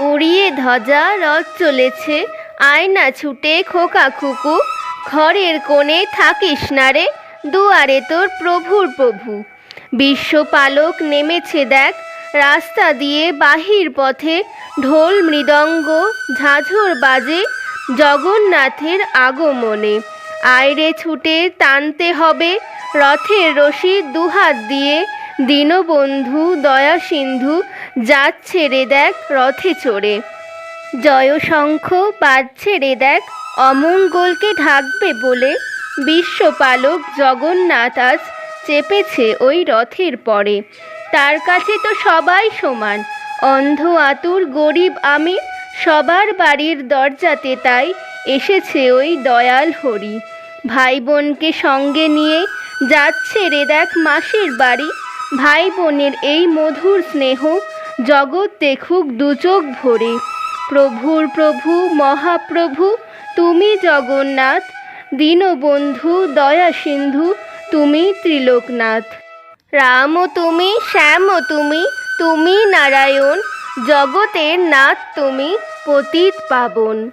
উড়িয়ে ধ্বজা রথ চলেছে। আয়না ছুটে খোকা খুকু, ঘরের কোণে থাকিস না রে, দুয়ারে তোর প্রভুর প্রভু। বিশ্বপালক নেমেছে দেখ, রাস্তা দিয়ে বাহির পথে ঢোল মৃদঙ্গ ঝাঁঝর বাজে জগন্নাথের আগমনে। আয়রে ছুটে টানতে হবে রথের রশি দুহাত দিয়ে, দীনবন্ধু দয়া সিন্ধু যাচ্ছে ছেড়ে দেখ রথে চড়ে। জয়শঙ্খ বাজছে ছেড়ে দেখ, অমঙ্গলকে ঢাকবে বলে বিশ্বপালক জগন্নাথ আজ চেপেছে ওই রথের পরে। তার কাছে তো সবাই সমান, অন্ধ, আতুর, গরিব আমি সবার বাড়ির দরজাতে তাই এসেছে ওই দয়াল হরি। ভাই বোনকে সঙ্গে নিয়ে যাচ্ছে রে দেখ মাসির বাড়ি ভাই বোনের এই মধুর স্নেহ জগৎ দেখুক দুচোখ ভরে। প্রভুর প্রভু, মহাপ্রভু, তুমি জগন্নাথ। দীনবন্ধু, দয়া সিন্ধু, তুমি ত্রিলোকনাথ। রাম তুমি, শ্যাম তুমি তুমি নারায়ণ। জগতের নাথ তুমি, পতিত পাবন।